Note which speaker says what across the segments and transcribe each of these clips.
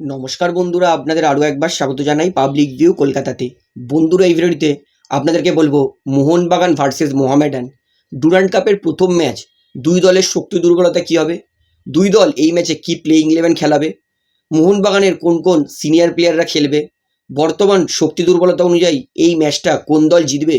Speaker 1: নমস্কার বন্ধুরা, আপনাদের আরও একবার স্বাগত জানাই পাবলিক ভিউ কলকাতাতে। বন্ধুরা, এই ভিডিওটিতে আপনাদেরকে বলব মোহনবাগান ভার্সেস মোহামেডান। ডুরান্ড কাপের প্রথম ম্যাচ দুই দলের শক্তি দুর্বলতা কী হবে? দুই দল এই ম্যাচে কী প্লেইং ইলেভেন খেলাবে? মোহনবাগানের কোন কোন সিনিয়র প্লেয়াররা খেলবে? বর্তমান শক্তি দুর্বলতা অনুযায়ী এই ম্যাচটা কোন দল জিতবে?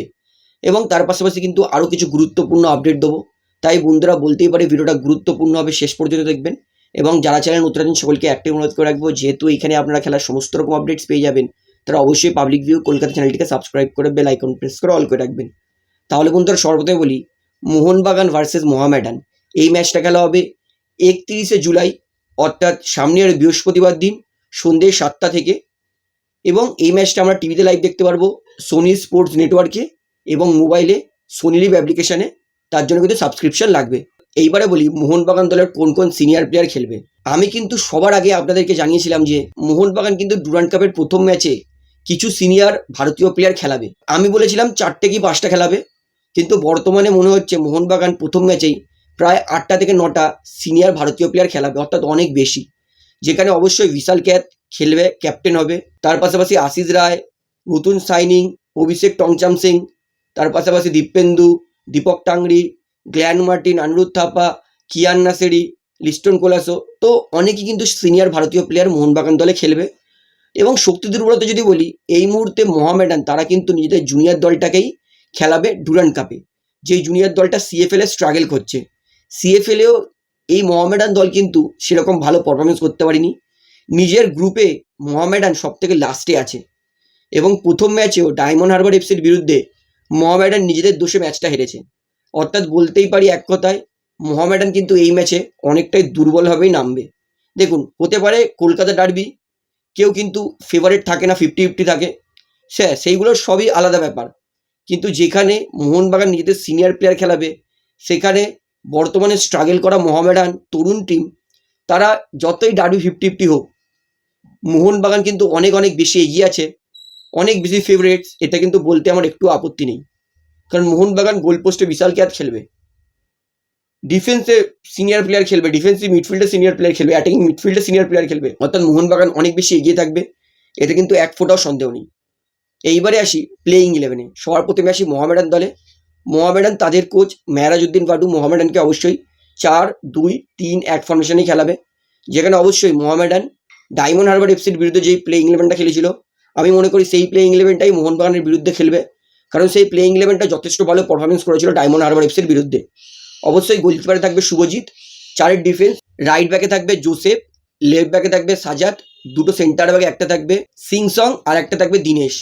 Speaker 1: এবং তার পাশাপাশি কিন্তু আরও কিছু গুরুত্বপূর্ণ আপডেট দেবো। তাই বন্ধুরা, বলতেই পারে, ভিডিওটা গুরুত্বপূর্ণ হবে, শেষ পর্যন্ত দেখবেন। এবং যারা চ্যানেল নতুন সকলকে একটাই অনুরোধ করে রাখব, যেহেতু এখানে আপনারা খেলার সমস্ত রকম আপডেটস পেয়ে যাবেন, তারা অবশ্যই পাবলিক ভিউ কলকাতা চ্যানেলটিকে সাবস্ক্রাইব করে বেল আইকন প্রেস করে অল করে রাখবেন। তাহলে বন্ধুরা, সর্বপ্রথমে বলি, মোহনবাগান ভার্সেস মোহামেডান। এই ম্যাচটা খেলা হবে একত্রিশে জুলাই, অর্থাৎ সামনের বৃহস্পতিবার দিন, সন্ধ্যে সাতটা থেকে। এবং এই ম্যাচটা আমরা টিভিতে লাইভ দেখতে পারব সোনি স্পোর্টস নেটওয়ার্কে এবং মোবাইলে সোনি লিভ অ্যাপ্লিকেশানে তার জন্য কিন্তু সাবস্ক্রিপশন লাগবে। এইবারে বলি, মোহনবাগান দলের কোন কোন সিনিয়র প্লেয়ার খেলবে? আমি কিন্তু সবার আগে আপনাদেরকে জানিয়েছিলাম যে, মোহনবাগান কিন্তু ডুরান্ড কাপের প্রথম ম্যাচে কিছু সিনিয়র ভারতীয় প্লেয়ার খেলাবে। আমি বলেছিলাম চারটে কি পাঁচটা খেলাবে, কিন্তু বর্তমানে মনে হচ্ছে মোহনবাগান প্রথম ম্যাচেই প্রায় আটটা থেকে নটা সিনিয়র ভারতীয় প্লেয়ার খেলাবে, অর্থাৎ অনেক বেশি। যেখানে অবশ্যই বিশাল ক্যাত খেলবে ক্যাপ্টেন হবে। তার পাশাপাশি আশিস রায়, নতুন সাইনিং অভিষেক টংচাম সিং, তার পাশাপাশি দীপেন্দু, দীপক টাংরি গ্ল্যান মার্টিন আনিরুদ্ধ থাপা, কিয়ান নাসেরি, লিস্টন কোলাসো, তো অনেকেই কিন্তু সিনিয়র ভারতীয় প্লেয়ার মোহনবাগান দলে খেলবে। এবং শক্তি দুর্বলতা যদি বলি, এই মুহূর্তে মোহামেডান, তারা কিন্তু নিজেদের জুনিয়র দলটাকেই খেলাবে ডুরান্ড কাপে। যেই জুনিয়র দলটা সিএফএল এ স্ট্রাগল করছে। সিএফএলেও এই মোহামেডান দল কিন্তু সেরকম ভালো পারফরমেন্স করতে পারেনি। নিজের গ্রুপে মোহামেডান সব থেকে লাস্টে আছে। এবং প্রথম ম্যাচেও ডায়মন্ড হারবার এফসির বিরুদ্ধে মোহামেডান নিজেদের দোষে ম্যাচটা হেরেছে। অর্থাৎ বলতেই পারি এক কথায়, মোহামেডান কিন্তু এই ম্যাচে অনেকটাই দুর্বলভাবেই নামবে। দেখুন, হতে পারে কলকাতা ডার্বি, কেউ কিন্তু ফেভারিট থাকে না ফিফটি ফিফটি থাকে। সে, সেইগুলো সবই আলাদা ব্যাপার। কিন্তু যেখানে মোহনবাগান নিজেদের সিনিয়র প্লেয়ার খেলাবে, সেখানে বর্তমানে স্ট্রাগল করা মোহামেডান তরুণ টিম তারা যতই ডার্বি ফিফটি ফিফটি হোক, মোহনবাগান কিন্তু অনেক অনেক বেশি এগিয়ে আছে, অনেক বেশি ফেভারিটস এটা কিন্তু বলতে আমার একটু আপত্তি নেই। কারণ মোহনবাগান গোল পোস্টে বিশাল ক্যাচ খেলবে। ডিফেন্সে সিনিয়র প্লেয়ার খেলবে ডিফেন্সিভ মিডফিল্ডে সিনিয়র প্লেয়ার খেলবে অ্যাটাকিং মিডফিল্ডে সিনিয়র প্লেয়ার খেলবে। অর্থাৎ মোহনবাগান অনেক বেশি এগিয়ে থাকবে, এতে কিন্তু এক ফোটাও সন্দেহ নেই। এইবারে আসি প্লেইং ইলেভেনে সবার প্রথমে আসি মোহামেডান দলে। মোহামেডান তাদের কোচ মেহরাজউদ্দিন পাটু মোহামেডানকে অবশ্যই চার, দুই, তিন, এক ফর্মেশনেই খেলাবে। যেখানে অবশ্যই মোহামেডান ডায়মন্ড হারবার এফসির বিরুদ্ধে যেই প্লেইং ইলেভেনটা খেলেছিল, আমি মনে করি সেই প্লেইং ইলেভেনটাই মোহনবাগানের বিরুদ্ধে খেলবে। কারণ সেই প্লেইং ইলেভেনটা যথেষ্ট ভালো পারফরমেন্স করেছিল ডায়মন্ড হারবার এফসির বিরুদ্ধে। অবশ্যই গোলকিপারে থাকবে শুভজিৎ, চারের ডিফেন্স রাইট ব্যাকে থাকবে জোসেফ লেফট ব্যাকে থাকবে সাজাদ, দুটো সেন্টার ব্যাকে একটা থাকবে সিংসং আর একটা থাকবে দিনেশ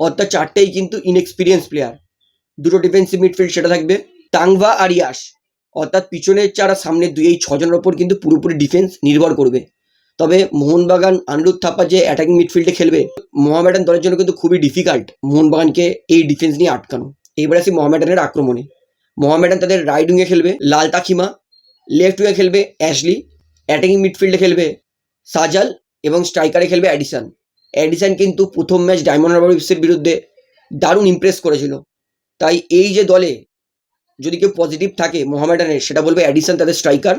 Speaker 1: অর্থাৎ চারটেই কিন্তু ইনএক্সপিরিয়েন্স প্লেয়ার দুটো ডিফেন্সিভ মিডফিল্ড সেটা থাকবে টাংভা আর ইয়াস অর্থাৎ পিছনের চার আর সামনের দুই, এই ছজনের ওপর কিন্তু পুরোপুরি ডিফেন্স নির্ভর করবে। তবে মোহনবাগান আনিরুদ্ধ থাপা যে অ্যাটাকিং মিডফিল্ডে খেলবে, মোহামেডান দলের জন্য কিন্তু খুবই ডিফিকাল্ট মোহনবাগানকে এই ডিফেন্স নিয়ে আটকানো। এবার আসি মোহামেডানের আক্রমণে। মোহামেডান তাদের রাইট উইংয়ে খেলবে, লাল তাকিমা। লেফট উইংয়ে খেলবে অ্যাশলি অ্যাটাকিং মিডফিল্ডে খেলবে সাজাল এবং স্ট্রাইকারে খেলবে অ্যাডিসান অ্যাডিসান কিন্তু প্রথম ম্যাচ ডায়মন্ড হারবার বিরুদ্ধে দারুণ ইমপ্রেস করেছিল। তাই এই যে দলে যদি কেউ পজিটিভ থাকে মোহামেডানের, সেটা বলবে অ্যাডিসান তাদের স্ট্রাইকার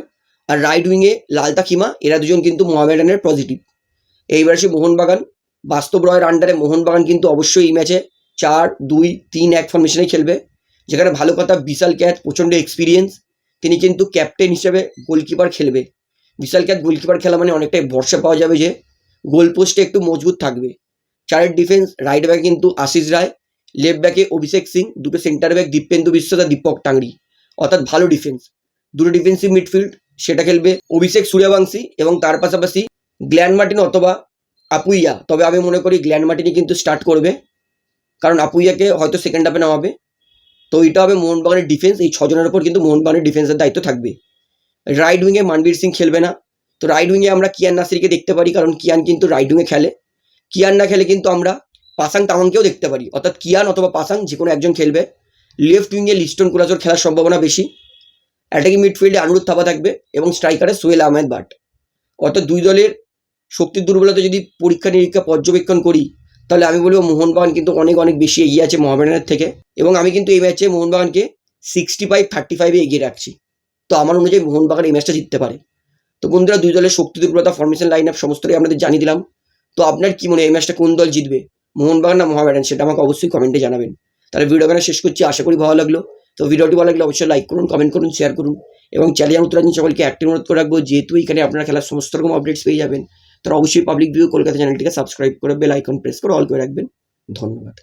Speaker 1: আর রাইট উইংয়ে লালতা কিমা, এরা দুজন কিন্তু মোহামেডানের পজিটিভ এইবার আসি মোহনবাগান। বাস্তব রয়ের আন্ডারে মোহনবাগান কিন্তু অবশ্যই এই ম্যাচে চার, দুই, তিন এক ফর্মেশনে খেলবে। যেখানে ভালো কথা বিশাল ক্যাথ প্রচণ্ড এক্সপিরিয়েন্স তিনি কিন্তু ক্যাপ্টেন হিসেবে গোলকিপার খেলবে। বিশাল ক্যাথ গোলকিপার খেলা মানে অনেকটাই ভরসা পাওয়া যাবে যে গোল পোস্টে একটু মজবুত থাকবে। চারের ডিফেন্স রাইট ব্যাকে কিন্তু আশিস রায় লেফট ব্যাকে অভিষেক সিং, দুটো সেন্টার ব্যাক দীপেন্দু বিশ্বাস আর দীপক টাংরি। অর্থাৎ ভালো ডিফেন্স দুটো ডিফেন্সিভ মিডফিল্ড সেটা খেলবে অভিষেক সূর্যবংশী এবং তার পাশাপাশি গ্ল্যান মার্টিন অথবা আপুইয়া। তবে আমি মনে করি গ্ল্যান মার্টিনই কিন্তু স্টার্ট করবে, কারণ আপুইয়াকে হয়তো সেকেন্ড হাফে নামাবে। তো এটা হবে মোহনবাগানের ডিফেন্স এই ছজনের ওপর কিন্তু মোহনবাগানের ডিফেন্সের দায়িত্ব থাকবে। রাইট উইংয়ে মানবীর সিং খেলবে না। তো রাইট উইংয়ে আমরা কিয়ান নাসিরকে দেখতে পারি, কারণ কিয়ান কিন্তু রাইট উইংয়ে খেলে। কিয়ান না খেলে কিন্তু আমরা পাসাং তাওয়াংকেও দেখতে পারি। অর্থাৎ কিয়ান অথবা পাসাং যে কোনো একজন খেলবে। লেফট উইংয়ে লিস্টন কুলাচর খেলার সম্ভাবনা বেশি। অ্যাটাকিং মিডফিল্ডে আনুরুদ্ধ থাপা থাকবে এবং স্ট্রাইকারে সোহেল আহমেদ বাট অর্থাৎ দুই দলের শক্তির দুর্বলতা যদি পরীক্ষা নিরীক্ষা পর্যবেক্ষণ করি, তাহলে আমি বলব মোহনবাগান কিন্তু অনেক অনেক বেশি এগিয়ে আছে মোহামেডানের থেকে এবং আমি কিন্তু এই ম্যাচে মোহনবাগানকে সিক্সটি ফাইভ থার্টি ফাইভে এগিয়ে রাখছি। তো আমার অনুযায়ী মোহনবাগান এই ম্যাচটা জিততে পারে। তো বন্ধুরা, দুই দলের শক্তি দুর্বলতা ফরমেশন লাইন আপ সমস্তটাই আপনাদের জানিয়ে দিলাম। তো আপনার কি মনে হয়, এই ম্যাচটা কোন দল জিতবে? মোহনবাগান না মোহামেডান, সেটা আমাকে অবশ্যই কমেন্টে জানাবেন। তাহলে ভিডিও শেষ করছি। আশা করি ভালো লাগল। তো ভিডিওটি ভালো লাগলে অবশ্যই লাইক করুন কমেন্ট করুন শেয়ার করুন এবং চ্যানেল উত্তরাঞ্চল সকলকে একটি অনুরোধ করে রাখব, যেহেতু এখানে আপনারা খেলার সমস্ত রকম আপডেটস পেয়ে যাবেন তারা অবশ্যই পাবলিক ভিউ কলকাতা চ্যানেলটিকে সাবস্ক্রাইব করে বেল আইকন প্রেস করে অল করে রাখবেন। ধন্যবাদ।